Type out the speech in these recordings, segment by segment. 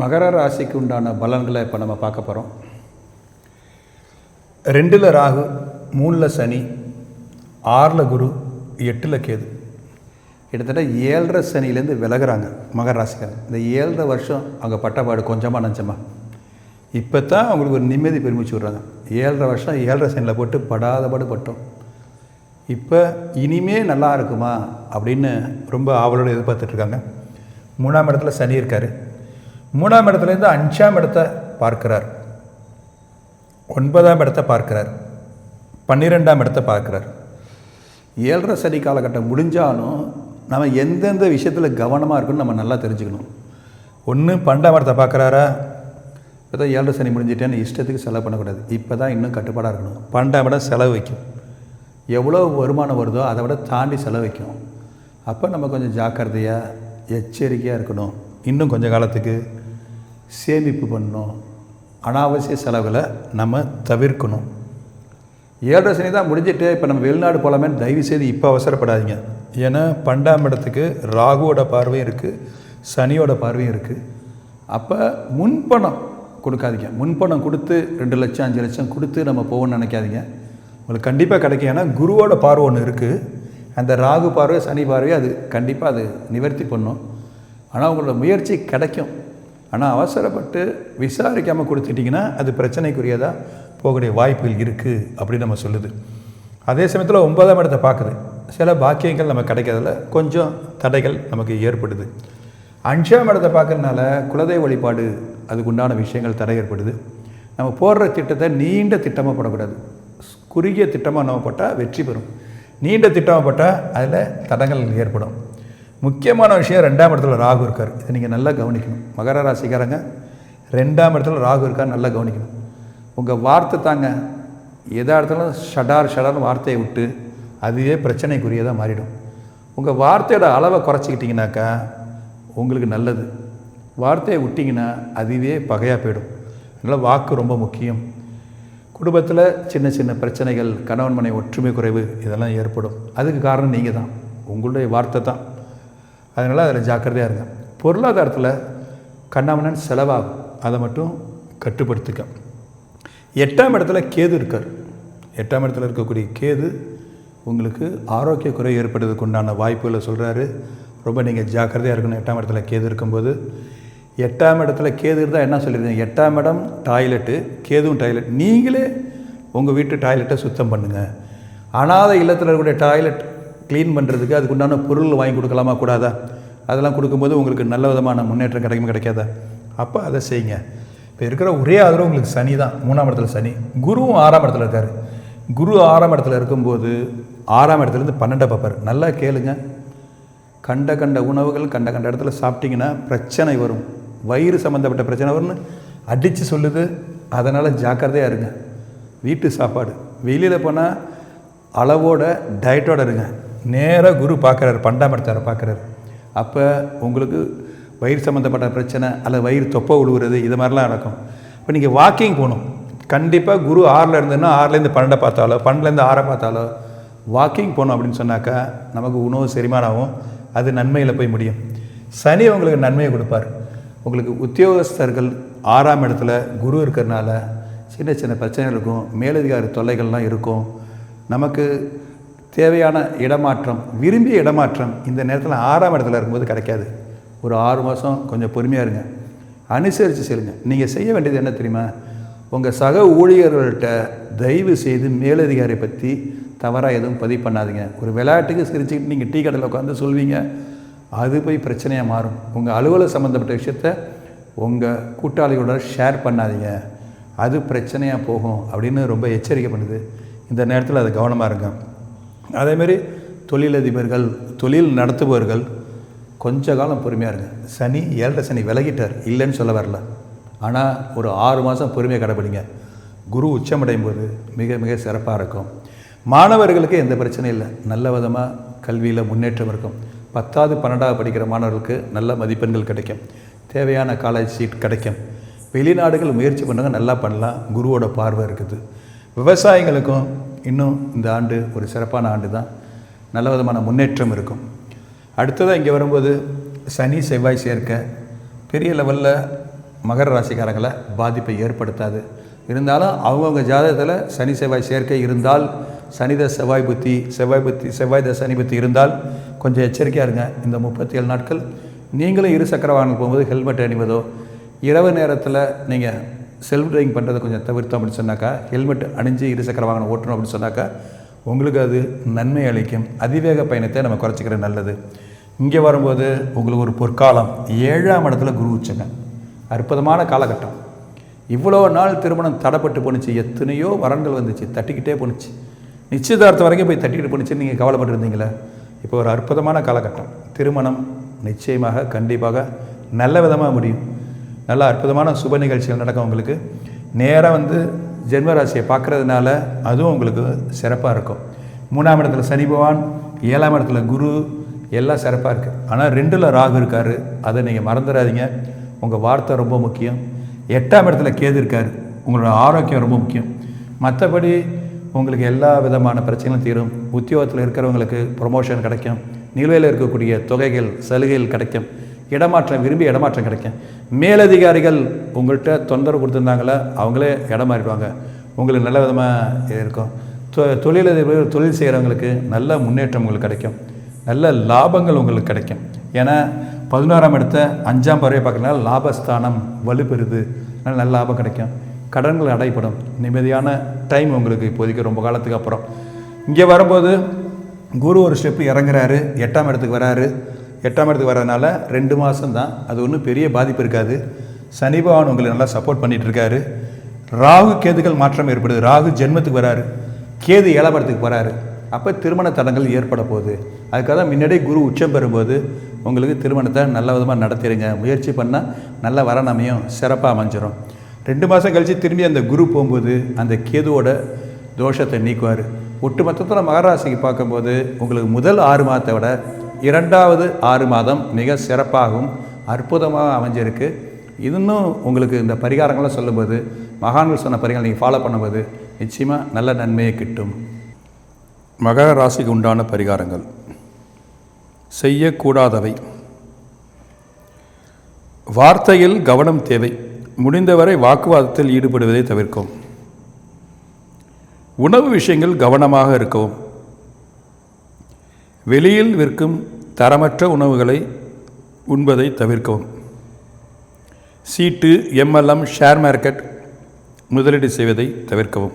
மகர ராசிக்கு உண்டான பலன்களை இப்போ நம்ம பார்க்க போகிறோம் ரெண்டில் ராகு மூணில் சனி ஆறில் குரு எட்டில் கேது. கிட்டத்தட்ட ஏழரை சனிலேருந்து விலகிறாங்க மகர ராசிக்காரங்க. இந்த ஏழரை வருஷம் அவங்க பட்டப்பாடு கொஞ்சமாக நஞ்சமா. இப்போ தான் அவங்களுக்கு ஒரு நிம்மதி பெருமிச்சு விட்றாங்க. ஏழரை வருஷம் ஏழரை சனியில் போட்டு படாத பாடு பட்டோம். இப்போ இனிமே நல்லா இருக்குமா அப்படின்னு ரொம்ப ஆவலோடு எதிர்பார்த்துட்ருக்காங்க மூணாம் இடத்துல சனி இருக்கார். மூணாம் இடத்துலேருந்து அஞ்சாம் இடத்தை பார்க்கிறார். ஒன்பதாம் இடத்தை பார்க்கிறார். பன்னிரெண்டாம் இடத்தை பார்க்குறார். ஏழரை சனி காலகட்டம் முடிஞ்சாலும் நம்ம எந்தெந்த விஷயத்தில் கவனமாக இருக்குன்னு நம்ம நல்லா தெரிஞ்சுக்கணும். ஒன்று பன்னெண்டாம் இடத்தை பார்க்குறாரா? இப்போ தான் ஏழரை சனி முடிஞ்சிட்டேன்னு இஷ்டத்துக்கு செலவு பண்ணக்கூடாது. இப்போ தான் இன்னும் கட்டுப்பாடாக இருக்கணும். பன்னெண்டாம் இடம் செலவு வைக்கும். எவ்வளோ வருமானம் வருதோ அதை விட தாண்டி செலவு வைக்கும். அப்போ நம்ம கொஞ்சம் ஜாக்கிரதையாக எச்சரிக்கையாக இருக்கணும். இன்னும் கொஞ்சம் காலத்துக்கு சேமிப்பு பண்ணணும். அனாவசிய செலவில் நம்ம தவிர்க்கணும். ஏழரை சனி தான் முடிஞ்சிட்டு இப்போ நம்ம வெளிநாடு போகலாமே தயவு செய்து இப்போ அவசரப்படாதீங்க. ஏன்னா பன்னெண்டாம் இடத்துக்கு ராகுவோட பார்வையும் இருக்குது சனியோட பார்வையும் இருக்குது அப்போ முன்பணம் கொடுக்காதீங்க. முன்பணம் கொடுத்து ரெண்டு லட்சம் அஞ்சு லட்சம் கொடுத்து நம்ம போகணும்னு நினைக்காதீங்க. உங்களுக்கு கண்டிப்பாக கிடைக்கும். ஏன்னா குருவோட பார்வை ஒன்று இருக்குது அந்த ராகு பார்வை சனி பார்வை அது கண்டிப்பாக அது நிவர்த்தி பண்ணும். ஆனால் உங்களோட முயற்சி கிடைக்கும். ஆனால் அவசரப்பட்டு விசாரிக்காமல் கொடுத்துட்டிங்கன்னா அது பிரச்சனைக்குரியதாக போகக்கூடிய வாய்ப்புகள் இருக்குது அப்படின்னு நம்ம சொல்லுது. அதே சமயத்தில் ஒன்பதாம் இடத்தை பார்க்குது. சில பாக்கியங்கள் நம்ம கிடைக்கிறதுல கொஞ்சம் தடைகள் நமக்கு ஏற்படுது. அஞ்சாம் இடத்தை பார்க்கறதுனால குலதெய்வ வழிபாடு அதுக்குண்டான விஷயங்கள் தடை ஏற்படுது. நம்ம போடுற திட்டத்தை நீண்ட திட்டமாக போடக்கூடாது. குறுகிய திட்டமாக நம்ம போட்டால் வெற்றி பெறும். நீண்ட திட்டமாக போட்டால் அதில் தடங்கள் ஏற்படும். முக்கியமான விஷயம் ரெண்டாம் இடத்துல ராகு இருக்கார். இதை நீங்கள் நல்லா கவனிக்கணும். மகர ராசிக்காரங்க ரெண்டாம் இடத்துல ராகு இருக்கார் நல்லா கவனிக்கணும். உங்கள் வார்த்தை தாங்க எதா இடத்துல ஷடார் ஷடார்னு வார்த்தையை விட்டு அதுவே பிரச்சனைக்குரியதாக மாறிடும். உங்கள் வார்த்தையோட அளவை குறைச்சிக்கிட்டிங்கனாக்கா உங்களுக்கு நல்லது. வார்த்தையை விட்டிங்கன்னா அதுவே பகையாக போயிடும். அதனால் வாக்கு ரொம்ப முக்கியம். குடும்பத்தில் சின்ன சின்ன பிரச்சனைகள் கணவன் மனை ஒற்றுமை குறைவு இதெல்லாம் ஏற்படும். அதுக்கு காரணம் நீங்கள் தான் உங்களுடைய வார்த்தை தான். அதனால் அதில் ஜாக்கிரதையாக இருங்க. பொருளாதாரத்தில் கண்ணாமண்ணன் செலவாகும். அதை மட்டும் கட்டுப்படுத்திக்க எட்டாம் இடத்துல கேது இருக்கார். எட்டாம் இடத்துல இருக்கக்கூடிய கேது உங்களுக்கு ஆரோக்கிய குறை ஏற்படுறதுக்கு உண்டான வாய்ப்புகளை சொல்கிறாரு ரொம்ப நீங்கள் ஜாக்கிரதையாக இருக்கணும். எட்டாம் இடத்துல கேது இருக்கும்போது. எட்டாம் இடத்துல கேது இருந்தால் என்ன சொல்லியிருந்தீங்க எட்டாம் இடம் டாய்லெட்டு கேதுவும் டாய்லெட். நீங்களே உங்கள் வீட்டு டாய்லெட்டை சுத்தம் பண்ணுங்கள் அனாதை இல்லத்தில் இருக்கக்கூடிய டாய்லெட் க்ளீன் பண்ணுறதுக்கு அதுக்கு உண்டான பொருள் வாங்கி கொடுக்கலாமா கூடாதா? அதெல்லாம் கொடுக்கும்போது உங்களுக்கு நல்ல விதமான முன்னேற்றம் கிடைக்கும் கிடைக்காதா? அப்போ அதை செய்யுங்க. இப்போ இருக்கிற ஒரே ஆதரவு உங்களுக்கு சனி தான். மூணாம் இடத்துல சனி. குருவும் ஆறாம் இடத்துல இருக்கார். குரு ஆறாம் இடத்துல இருக்கும்போது ஆறாம் இடத்துலேருந்து பன்னெண்டை பார்ப்பார். நல்லா கேளுங்க. கண்ட கண்ட உணவுகள் கண்ட கண்ட இடத்துல சாப்பிட்டிங்கன்னா பிரச்சனை வரும். வயிறு சம்மந்தப்பட்ட பிரச்சனை வரும்னு அடித்து சொல்லுது. அதனால் ஜாக்கிரதையாக இருங்க. வீட்டு சாப்பாடு. வெளியில் போனால் அளவோட டயட்டோடு இருங்க. நேராக குரு பார்க்குறாரு பண்டாம் பார்க்குறாரு. அப்போ உங்களுக்கு வயிறு சம்மந்தப்பட்ட பிரச்சனை அல்லது வயிறு தொப்பை விழுவுறது இது மாதிரிலாம் நடக்கும். இப்போ நீங்கள் வாக்கிங் போகணும். கண்டிப்பாக குரு ஆறில் இருந்ததுன்னா ஆறுலேருந்து பன்னெண்டை பார்த்தாலோ பன்னெண்டுலேருந்து ஆறை பார்த்தாலோ வாக்கிங் போகணும் அப்படின்னு சொன்னாக்கா நமக்கு உணவு செரிமானாகும் அது நன்மையில் போய் முடியும். சனி உங்களுக்கு நன்மையை கொடுப்பார். உங்களுக்கு உத்தியோகஸ்தர்கள் ஆறாம் இடத்துல குரு இருக்கிறனால சின்ன சின்ன பிரச்சனைகள் இருக்கும். மேலதிகாரி தொல்லைகள்லாம் இருக்கும். நமக்கு தேவையான இடமாற்றம் விரும்பிய இடமாற்றம் இந்த நேரத்தில் ஆறாம் இடத்துல இருக்கும்போது கிடைக்காது. ஒரு ஆறு மாதம் கொஞ்சம் பொறுமையாக இருங்க. அனுசரித்து செல்லுங்க. நீங்கள் செய்ய வேண்டியது என்ன தெரியுமா? உங்கள் சக ஊழியர்கள்ட்ட தயவு செய்து மேலதிகாரி பற்றி தவறாக எதுவும் பதிவு பண்ணாதீங்க. ஒரு விளையாட்டுக்கு சிரிச்சுக்கிட்டு நீங்கள் டீ கடையில் உட்காந்து சொல்வீங்க அது போய் பிரச்சனையாக மாறும். உங்கள் அலுவலக சம்மந்தப்பட்ட விஷயத்த உங்கள் கூட்டாளிகளோட ஷேர் பண்ணாதீங்க. அது பிரச்சனையாக போகும் அப்படின்னு ரொம்ப எச்சரிக்கை பண்ணுது. இந்த நேரத்தில் அது கவனமாக இருக்கும் அதேமாரி தொழிலதிபர்கள் தொழில் நடத்துபவர்கள் கொஞ்ச காலம் பொறுமையாக இருங்க. சனி ஏழரை சனி விலகிட்டார். இல்லைன்னு சொல்ல வரல. ஆனால் ஒரு ஆறு மாதம் பொறுமையாக கடைப்பிடிங்க குரு உச்சமடையும் போது மிக மிக சிறப்பாக இருக்கும். மாணவர்களுக்கு எந்த பிரச்சனையும் இல்லை. நல்ல விதமாக கல்வியில் முன்னேற்றம் இருக்கும். பத்தாவது பன்னெண்டாவது படிக்கிற மாணவர்களுக்கு நல்ல மதிப்பெண்கள் கிடைக்கும். தேவையான காலேஜ் சீட் கிடைக்கும். வெளிநாடுகள் முயற்சி பண்ணுங்க நல்லா பண்ணலாம். குருவோட பார்வை இருக்குது. விவசாயிகளுக்கும் இன்னும் இந்த ஆண்டு ஒரு சிறப்பான ஆண்டு தான். நல்ல விதமான முன்னேற்றம் இருக்கும். அடுத்ததாக இங்கே வரும்போது சனி செவ்வாய் சேர்க்க பெரிய லெவலில் மகர ராசிக்காரங்களை பாதிப்பை ஏற்படுத்தாது. இருந்தாலும் அவங்கவுங்க ஜாதகத்தில் சனி செவ்வாய் சேர்க்கை இருந்தால் சனித செவ்வாய் புத்தி செவ்வாய் புத்தி செவ்வாய் த சனி புத்தி இருந்தால் கொஞ்சம் எச்சரிக்கையாக இருங்க. இந்த முப்பத்தி ஏழு நாட்கள் நீங்களும் இரு சக்கர வாகனம் போகும்போது ஹெல்மெட் அணிவதோ இரவு நேரத்தில் நீங்கள் செல்ஃப் டிரைவிங் பண்ணுறதை கொஞ்சம் தவிர்த்தோம் அப்படின்னு சொன்னாக்கா ஹெல்மெட் அணிஞ்சு இரு சக்கர வாகனம் ஓட்டணும் அப்படின்னு சொன்னாக்கா உங்களுக்கு அது நன்மை அளிக்கும். அதிவேக பயணத்தை நம்ம குறைச்சிக்கிறது நல்லது. இங்கே வரும்போது உங்களுக்கு ஒரு பொற்காலம். ஏழாம் இடத்துல குரு உச்சங்க. அற்புதமான காலகட்டம். இவ்வளோ நாள் திருமணம் தடைப்பட்டு போணுச்சு. எத்தனையோ வரன்கள் வந்துச்சு. தட்டிக்கிட்டே போணுச்சு. நிச்சயதார்த்தம் வரைக்கும் போய் தட்டிக்கிட்டு போணுச்சுன்னு நீங்கள் கவலைப்பட்டுருந்தீங்களே? இப்போ ஒரு அற்புதமான காலகட்டம். திருமணம் நிச்சயமாக கண்டிப்பாக நல்ல விதமாக முடியும். நல்ல அற்புதமான சுப நிகழ்ச்சிகள் நடக்கும் உங்களுக்கு. நேராக வந்து ஜென்மராசியை பார்க்குறதுனால அதுவும் உங்களுக்கு சிறப்பாக இருக்கும். மூணாம் இடத்துல சனி பகவான் ஏழாம் இடத்துல குரு எல்லாம் சிறப்பாக இருக்குது ஆனால் ரெண்டில் ராகு இருக்கார். அதை நீங்கள் மறந்துடாதீங்க. உங்கள் வார்த்தை ரொம்ப முக்கியம். எட்டாம் இடத்துல கேது இருக்கார். உங்களோட ஆரோக்கியம் ரொம்ப முக்கியம். மற்றபடி உங்களுக்கு எல்லா விதமான பிரச்சனைகளும் தீரும். உத்தியோகத்தில் இருக்கிறவங்களுக்கு ப்ரொமோஷன் கிடைக்கும். நிலுவையில் இருக்கக்கூடிய தொகைகள் சலுகைகள் கிடைக்கும். இடமாற்றம் விரும்பி இடமாற்றம் கிடைக்கும். மேலதிகாரிகள் உங்கள்கிட்ட தொந்தரவு கொடுத்துருந்தாங்களே அவங்களே இடம் மாறிடுவாங்க உங்களுக்கு நல்ல விதமாக இருக்கும். தொ தொழிலதிபர்கள் தொழில் செய்கிறவங்களுக்கு நல்ல முன்னேற்றம் உங்களுக்கு கிடைக்கும். நல்ல லாபங்கள் உங்களுக்கு கிடைக்கும். ஏன்னா பதினோராம் இடத்த அஞ்சாம் பறவை பார்க்குறதுனால லாபஸ்தானம் வலுப்பெறுது. அதனால் நல்ல லாபம் கிடைக்கும். கடன்கள் அடைப்படும் நிம்மதியான டைம் உங்களுக்கு இப்போதைக்கு ரொம்ப காலத்துக்கு அப்புறம். இங்கே வரும்போது குரு ஒரு ஸ்டெப்பு இறங்குறாரு. எட்டாம் இடத்துக்கு வராரு. எட்டாம் இடத்துக்கு வர்றதுனால ரெண்டு மாதம் தான் அது ஒன்றும் பெரிய பாதிப்பு இருக்காது. சனி பகவான் உங்களை நல்லா சப்போர்ட் பண்ணிகிட்டு இருக்காரு. ராகு கேதுகள் மாற்றம் ஏற்படுது. ராகு ஜென்மத்துக்கு வராரு. கேது ஏழாம் இடத்துக்கு வராரு அப்போ திருமண தடங்கள் ஏற்பட போகுது. அதுக்காக தான் முன்னாடியே குரு உச்சம் பெறும்போது உங்களுக்கு திருமணத்தை நல்ல விதமாக நடத்திடுங்க முயற்சி பண்ணால் நல்ல வரன் அமையும் சிறப்பாக அமைஞ்சிரும். ரெண்டு மாதம் கழித்து திரும்பி அந்த குரு போகும்போது அந்த கேதுவோட தோஷத்தை நீக்குவார். ஒட்டு மொத்தத்தில் மகராசிக்கு பார்க்கும்போது உங்களுக்கு முதல் ஆறு மாதத்தை விட இரண்டாவது ஆறு மாதம் மிக சிறப்பாகவும் அற்புதமாக அமைஞ்சிருக்கு. இன்னும் உங்களுக்கு இந்த பரிகாரங்கள்லாம் சொல்லும்போது மகான்கள் சொன்ன பரிகாரம் நீங்கள் ஃபாலோ பண்ணும்போது நிச்சயமாக நல்ல நன்மையை கிட்டும். மகர ராசிக்கு உண்டான பரிகாரங்கள். செய்யக்கூடாதவை. வார்த்தையில் கவனம் தேவை. முடிந்தவரை வாக்குவாதத்தில் ஈடுபடுவதை தவிர்க்கும் உணவு விஷயங்கள் கவனமாக இருக்கவும். வெளியில் விற்கும் தரமற்ற உணவுகளை உண்பதை தவிர்க்கவும். சீட்டு எம்எல்எம் ஷேர் மார்க்கெட் முதலீடு செய்வதை தவிர்க்கவும்.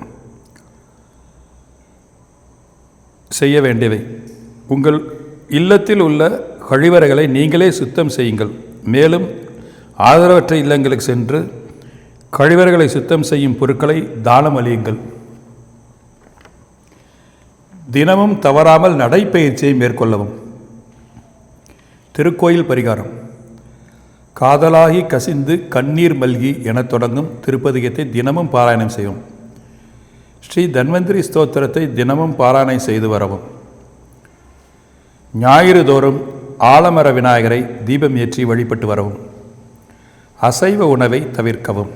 செய்ய வேண்டியவை. உங்கள் இல்லத்தில் உள்ள கழிவறைகளை நீங்களே சுத்தம் செய்யுங்கள். மேலும் ஆதரவற்ற இல்லங்களுக்கு சென்று கழிவறைகளை சுத்தம் செய்யும் பொருட்களை தானம் அளியுங்கள் தினமும் தவறாமல் நடைப்பயிற்சியை மேற்கொள்ளவும். திருக்கோயில் பரிகாரம். காதலாகி கசிந்து கண்ணீர் மல்கி எனத் தொடங்கும் திருப்பதிகத்தை தினமும் பாராயணம் செய்யும் ஸ்ரீ தன்வந்திரி ஸ்தோத்திரத்தை தினமும் பாராயணம் செய்து வரவும். ஞாயிறு தோறும் ஆலமர விநாயகரை தீபம் ஏற்றி வழிபட்டு வரவும். அசைவ உணவை தவிர்க்கவும்.